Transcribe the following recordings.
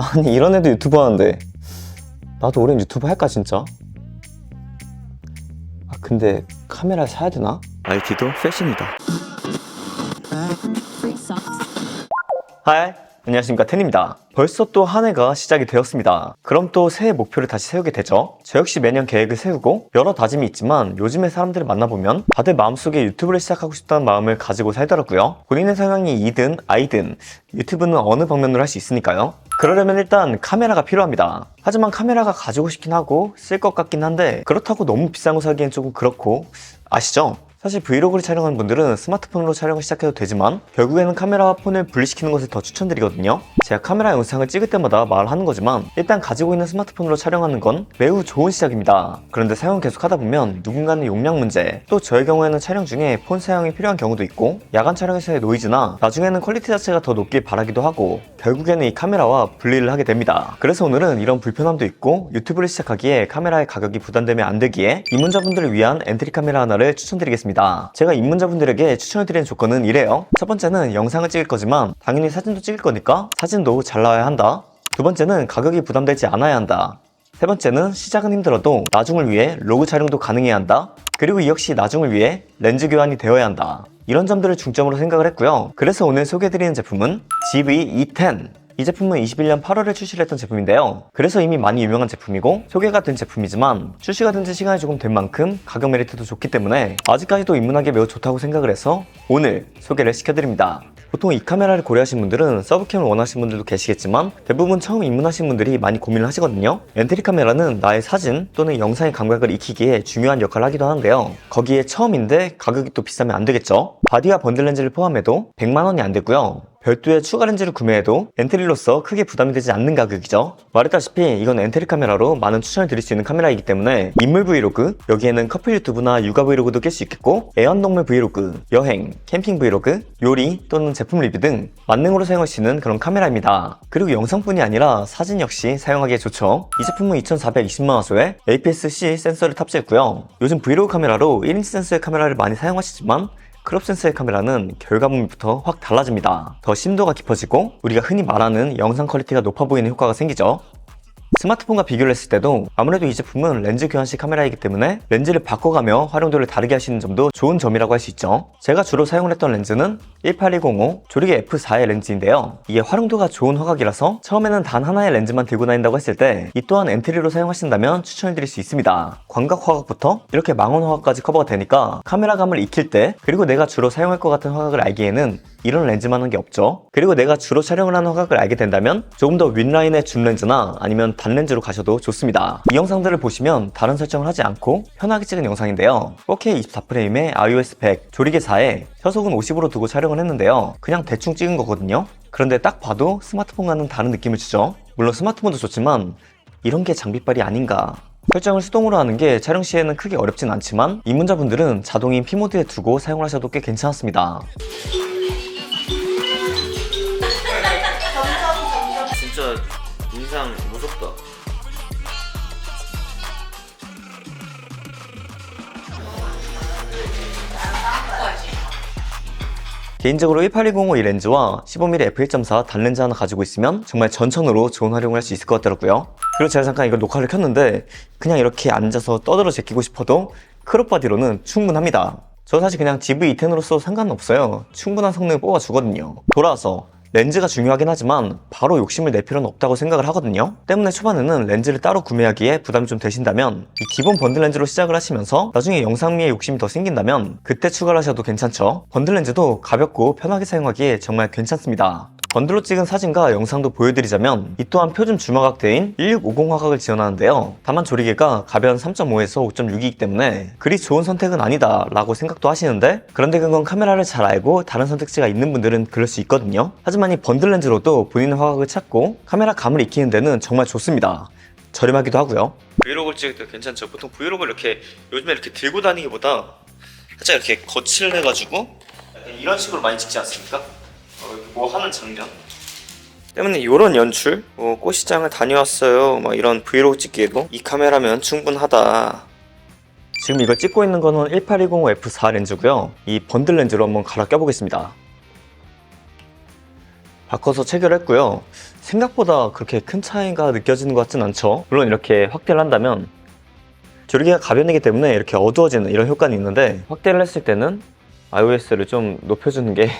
아니 이런 애도 유튜버 하는데 나도 올해 유튜버 할까 진짜? 아 근데 카메라 사야 되나? IT도 패션이다 하이 안녕하십니까 텐입니다. 벌써 또 한 해가 시작이 되었습니다. 그럼 또 새해 목표를 다시 세우게 되죠? 저 역시 매년 계획을 세우고 여러 다짐이 있지만 요즘에 사람들을 만나보면 다들 마음속에 유튜브를 시작하고 싶다는 마음을 가지고 살더라고요. 본인의 성향이 이든 아이든 유튜브는 어느 방면으로 할 수 있으니까요. 그러려면 일단 카메라가 필요합니다. 하지만 카메라가 가지고 싶긴 하고 쓸 것 같긴 한데 그렇다고 너무 비싼 거 사기엔 조금 그렇고 아시죠? 사실 브이로그를 촬영하는 분들은 스마트폰으로 촬영을 시작해도 되지만 결국에는 카메라와 폰을 분리시키는 것을 더 추천드리거든요. 제가 카메라 영상을 찍을 때마다 말하는 거지만 일단 가지고 있는 스마트폰으로 촬영하는 건 매우 좋은 시작입니다. 그런데 사용 계속 하다 보면 누군가는 용량 문제, 또 저의 경우에는 촬영 중에 폰 사용이 필요한 경우도 있고 야간 촬영에서의 노이즈나 나중에는 퀄리티 자체가 더 높길 바라기도 하고 결국에는 이 카메라와 분리를 하게 됩니다. 그래서 오늘은 이런 불편함도 있고 유튜브를 시작하기에 카메라의 가격이 부담되면 안 되기에 입문자분들을 위한 엔트리 카메라 하나를 추천드리겠습니다. 제가 입문자분들에게 추천해드리는 조건은 이래요. 첫 번째는 영상을 찍을 거지만 당연히 사진도 찍을 거니까 사진 도 잘 나와야 한다. 두 번째는 가격이 부담되지 않아야 한다. 세 번째는 시작은 힘들어도 나중을 위해 로그 촬영도 가능해야 한다. 그리고 이 역시 나중을 위해 렌즈 교환이 되어야 한다. 이런 점들을 중점으로 생각을 했고요. 그래서 오늘 소개해드리는 제품은 GV-E10. 이 제품은 21년 8월에 출시를 했던 제품인데요. 그래서 이미 많이 유명한 제품이고 소개가 된 제품이지만 출시가 된 지 시간이 조금 된 만큼 가격 메리트도 좋기 때문에 아직까지도 입문하기에 매우 좋다고 생각을 해서 오늘 소개를 시켜드립니다. 보통 이 카메라를 고려하신 분들은 서브캠을 원하시는 분들도 계시겠지만 대부분 처음 입문하신 분들이 많이 고민을 하시거든요. 엔트리 카메라는 나의 사진 또는 영상의 감각을 익히기에 중요한 역할을 하기도 하는데요. 거기에 처음인데 가격이 또 비싸면 안 되겠죠? 바디와 번들 렌즈를 포함해도 100만 원이 안 되고요. 별도의 추가 렌즈를 구매해도 엔트리로서 크게 부담이 되지 않는 가격이죠. 말했다시피 이건 엔트리 카메라로 많은 추천을 드릴 수 있는 카메라이기 때문에 인물 브이로그, 여기에는 커플 유튜브나 육아 브이로그도 낄 수 있겠고 애완동물 브이로그, 여행, 캠핑 브이로그, 요리 또는 제품 리뷰 등 만능으로 사용할 수 있는 그런 카메라입니다. 그리고 영상뿐이 아니라 사진 역시 사용하기에 좋죠. 이 제품은 2420만 화소의 APS-C 센서를 탑재했고요. 요즘 브이로그 카메라로 1인치 센서의 카메라를 많이 사용하시지만 크롭 센서의 카메라는 결과물부터 확 달라집니다. 더 심도가 깊어지고 우리가 흔히 말하는 영상 퀄리티가 높아 보이는 효과가 생기죠. 스마트폰과 비교를 했을 때도 아무래도 이 제품은 렌즈 교환식 카메라이기 때문에 렌즈를 바꿔가며 활용도를 다르게 하시는 점도 좋은 점이라고 할 수 있죠. 제가 주로 사용을 했던 렌즈는 18205 조리개 F4의 렌즈인데요. 이게 활용도가 좋은 화각이라서 처음에는 단 하나의 렌즈만 들고 다닌다고 했을 때 이 또한 엔트리로 사용하신다면 추천해드릴 수 있습니다. 광각 화각부터 이렇게 망원 화각까지 커버가 되니까 카메라감을 익힐 때 그리고 내가 주로 사용할 것 같은 화각을 알기에는 이런 렌즈만 한 게 없죠. 그리고 내가 주로 촬영을 하는 화각을 알게 된다면 조금 더 윗라인의 줌 렌즈나 아니면 단 렌즈로 가셔도 좋습니다. 이 영상들을 보시면 다른 설정을 하지 않고 편하게 찍은 영상인데요. 4K 24프레임에 iOS 100, 조리개 4에 화속은 50으로 두고 촬영을 했는데요. 그냥 대충 찍은 거거든요. 그런데 딱 봐도 스마트폰과는 다른 느낌을 주죠. 물론 스마트폰도 좋지만 이런 게 장비빨이 아닌가 설정을 수동으로 하는 게 촬영 시에는 크게 어렵진 않지만 입문자분들은 자동인 P모드에 두고 사용을 하셔도 꽤 괜찮습니다. 진짜 인상 무섭다. 개인적으로 18205이 렌즈와 15mm f1.4 단렌즈 하나 가지고 있으면 정말 전천으로 좋은 활용을 할 수 있을 것 같더라고요. 그리고 제가 잠깐 이걸 녹화를 켰는데 그냥 이렇게 앉아서 떠들어 제끼고 싶어도 크롭 바디로는 충분합니다. 저 사실 그냥 GV-E10으로서 상관은 없어요. 충분한 성능을 뽑아주거든요. 돌아와서 렌즈가 중요하긴 하지만 바로 욕심을 낼 필요는 없다고 생각을 하거든요. 때문에 초반에는 렌즈를 따로 구매하기에 부담이 좀 되신다면 이 기본 번들 렌즈로 시작을 하시면서 나중에 영상미에 욕심이 더 생긴다면 그때 추가를 하셔도 괜찮죠. 번들 렌즈도 가볍고 편하게 사용하기에 정말 괜찮습니다. 번들로 찍은 사진과 영상도 보여드리자면 이 또한 표준 주마각대인 1650 화각을 지원하는데요. 다만 조리개가 가변 3.5에서 5.6이기 때문에 그리 좋은 선택은 아니다 라고 생각도 하시는데 그런데 그건 카메라를 잘 알고 다른 선택지가 있는 분들은 그럴 수 있거든요. 하지만 이 번들 렌즈로도 본인의 화각을 찾고 카메라 감을 익히는 데는 정말 좋습니다. 저렴하기도 하고요. 브이로그를 찍을 때 괜찮죠. 보통 브이로그를 이렇게 요즘에 이렇게 들고 다니기보다 살짝 이렇게 거치를 해가지고 약간 이런 식으로 많이 찍지 않습니까? 어, 뭐 하는 장면 때문에 이런 연출, 뭐 꽃시장을 다녀왔어요, 막 이런 브이로그 찍기에도 이 카메라면 충분하다. 지금 이걸 찍고 있는 거는 1820 F4 렌즈고요. 이 번들 렌즈로 한번 갈아 껴보겠습니다. 바꿔서 체결했고요. 생각보다 그렇게 큰 차이가 느껴지는 것 같진 않죠. 물론 이렇게 확대를 한다면 조리개가 가벼우기 때문에 이렇게 어두워지는 이런 효과는 있는데 확대를 했을 때는 iOS를 좀 높여주는 게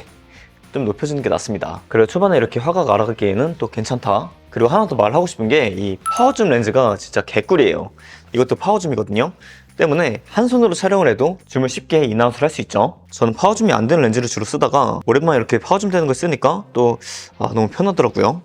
좀 높여주는 게 낫습니다. 그리고 초반에 이렇게 화각 알아가기에는 또 괜찮다. 그리고 하나 더 말하고 싶은 게 이 파워줌 렌즈가 진짜 개꿀이에요. 이것도 파워줌이거든요. 때문에 한 손으로 촬영을 해도 줌을 쉽게 인아웃을 할 수 있죠. 저는 파워줌이 안 되는 렌즈를 주로 쓰다가 오랜만에 이렇게 파워줌 되는 걸 쓰니까 또 아, 너무 편하더라고요.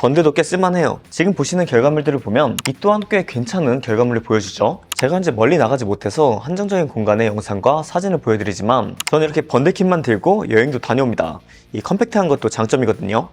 번데도 꽤 쓸만해요. 지금 보시는 결과물들을 보면 이 또한 꽤 괜찮은 결과물을 보여주죠. 제가 현재 멀리 나가지 못해서 한정적인 공간의 영상과 사진을 보여드리지만 저는 이렇게 번데kit만 들고 여행도 다녀옵니다. 이 컴팩트한 것도 장점이거든요.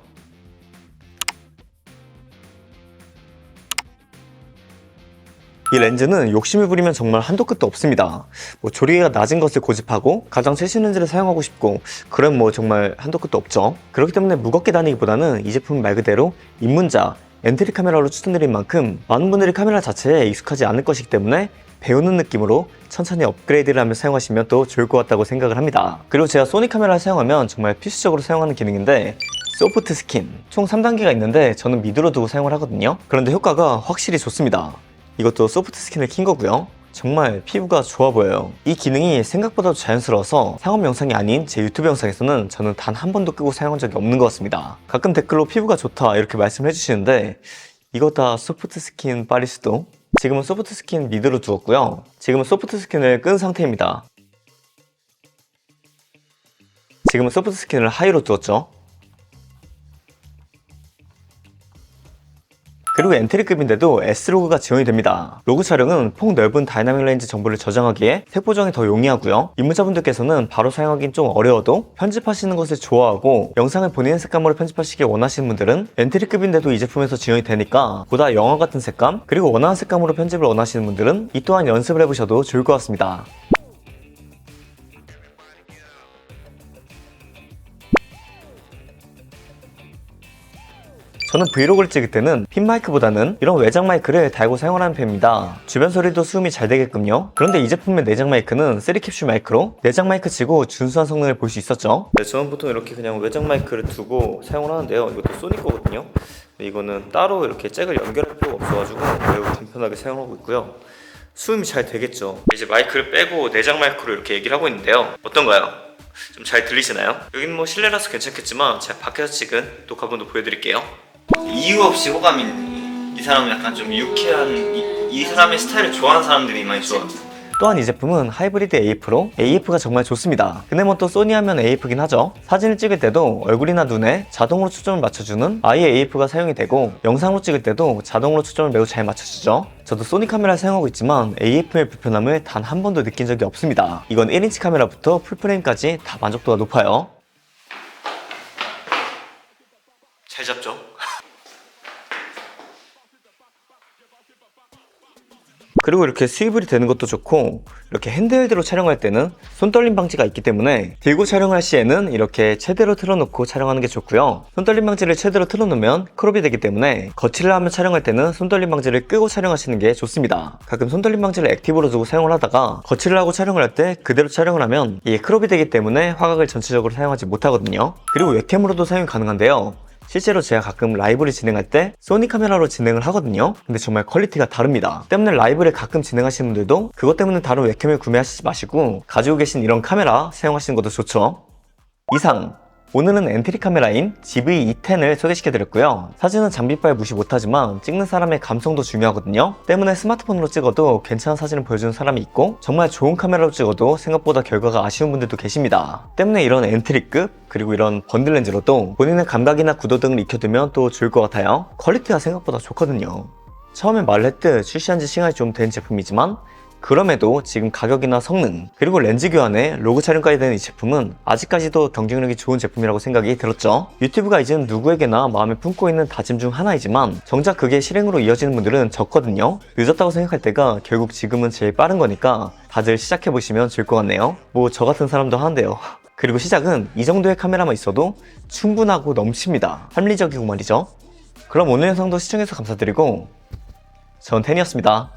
이 렌즈는 욕심을 부리면 정말 한도 끝도 없습니다. 뭐 조리개가 낮은 것을 고집하고 가장 최신 렌즈를 사용하고 싶고 그럼 뭐 정말 한도 끝도 없죠. 그렇기 때문에 무겁게 다니기보다는 이 제품 말 그대로 입문자 엔트리 카메라로 추천드린 만큼 많은 분들이 카메라 자체에 익숙하지 않을 것이기 때문에 배우는 느낌으로 천천히 업그레이드를 하며 사용하시면 또 좋을 것 같다고 생각을 합니다. 그리고 제가 소니 카메라를 사용하면 정말 필수적으로 사용하는 기능인데 소프트 스킨 총 3단계가 있는데 저는 미드로 두고 사용을 하거든요. 그런데 효과가 확실히 좋습니다. 이것도 소프트 스킨을 킨 거고요. 정말 피부가 좋아 보여요. 이 기능이 생각보다 자연스러워서 상업 영상이 아닌 제 유튜브 영상에서는 저는 단 한 번도 끄고 사용한 적이 없는 것 같습니다. 가끔 댓글로 피부가 좋다 이렇게 말씀해 주시는데 이거 다 소프트 스킨 수도 지금은 소프트 스킨 미드로 두었고요. 지금은 소프트 스킨을 끈 상태입니다. 지금은 소프트 스킨을 하이로 두었죠. 그리고 엔트리급인데도 S로그가 지원이 됩니다. 로그 촬영은 폭 넓은 다이나믹 렌즈 정보를 저장하기에 색 보정이 더 용이하고요. 입문자분들께서는 바로 사용하기는 좀 어려워도 편집하시는 것을 좋아하고 영상을 본인의 색감으로 편집하시길 원하시는 분들은 엔트리급인데도 이 제품에서 지원이 되니까 보다 영화 같은 색감 그리고 원하는 색감으로 편집을 원하시는 분들은 이 또한 연습을 해보셔도 좋을 것 같습니다. 저는 브이로그를 찍을 때는 핀 마이크보다는 이런 외장 마이크를 달고 사용을 하는 편입니다. 주변 소리도 수음이 잘 되게끔요. 그런데 이 제품의 내장 마이크는 3캡슐 마이크로 내장 마이크 치고 준수한 성능을 볼 수 있었죠. 네, 저는 보통 이렇게 그냥 외장 마이크를 두고 사용을 하는데요. 이것도 소니 거거든요. 이거는 따로 이렇게 잭을 연결할 필요가 없어가지고 매우 간편하게 사용하고 있고요. 수음이 잘 되겠죠. 이제 마이크를 빼고 내장 마이크로 이렇게 얘기를 하고 있는데요. 어떤가요? 좀 잘 들리시나요? 여기는 뭐 실내라서 괜찮겠지만 제가 밖에서 찍은 녹화본도 보여드릴게요. 이유 없이 호감인 이 사람은 약간 좀 유쾌한 이, 이 사람의 스타일을 좋아하는 사람들이 많이 좋아. 또한 이 제품은 하이브리드 AF로 AF가 정말 좋습니다. 근데 뭐 또 소니 하면 AF긴 하죠. 사진을 찍을 때도 얼굴이나 눈에 자동으로 초점을 맞춰주는 아예 AF가 사용이 되고 영상으로 찍을 때도 자동으로 초점을 매우 잘 맞춰주죠. 저도 소니 카메라를 사용하고 있지만 AF의 불편함을 단 한 번도 느낀 적이 없습니다. 이건 1인치 카메라부터 풀프레임까지 다 만족도가 높아요. 잘 잡죠? 그리고 이렇게 수입이 되는 것도 좋고 이렇게 핸드헬드로 촬영할 때는 손떨림 방지가 있기 때문에 들고 촬영할 시에는 이렇게 최대로 틀어놓고 촬영하는 게 좋고요. 손떨림 방지를 최대로 틀어놓으면 크롭이 되기 때문에 거치를 하며 촬영할 때는 손떨림 방지를 끄고 촬영하시는 게 좋습니다. 가끔 손떨림 방지를 액티브로 두고 사용을 하다가 거치를 하고 촬영을 할 때 그대로 촬영을 하면 이게 크롭이 되기 때문에 화각을 전체적으로 사용하지 못하거든요. 그리고 웹캠으로도 사용이 가능한데요 실제로 제가 가끔 라이브를 진행할 때 소니 카메라로 진행을 하거든요. 근데 정말 퀄리티가 다릅니다. 때문에 라이브를 가끔 진행하시는 분들도 그것 때문에 다른 웹캠을 구매하시지 마시고 가지고 계신 이런 카메라 사용하시는 것도 좋죠. 이상 오늘은 엔트리 카메라인 GV-E10을 소개시켜드렸고요. 사진은 장비빨 무시 못하지만 찍는 사람의 감성도 중요하거든요. 때문에 스마트폰으로 찍어도 괜찮은 사진을 보여주는 사람이 있고 정말 좋은 카메라로 찍어도 생각보다 결과가 아쉬운 분들도 계십니다. 때문에 이런 엔트리급 그리고 이런 번들 렌즈로도 본인의 감각이나 구도 등을 익혀두면 또 좋을 것 같아요. 퀄리티가 생각보다 좋거든요. 처음에 말했듯 출시한 지 시간이 좀 된 제품이지만 그럼에도 지금 가격이나 성능 그리고 렌즈 교환에 로그 촬영까지 되는 이 제품은 아직까지도 경쟁력이 좋은 제품이라고 생각이 들었죠. 유튜브가 이제는 누구에게나 마음에 품고 있는 다짐 중 하나이지만 정작 그게 실행으로 이어지는 분들은 적거든요. 늦었다고 생각할 때가 결국 지금은 제일 빠른 거니까 다들 시작해보시면 좋을 것 같네요. 뭐 저 같은 사람도 하는데요. 그리고 시작은 이 정도의 카메라만 있어도 충분하고 넘칩니다. 합리적이고 말이죠. 그럼 오늘 영상도 시청해서 감사드리고 전 텐이었습니다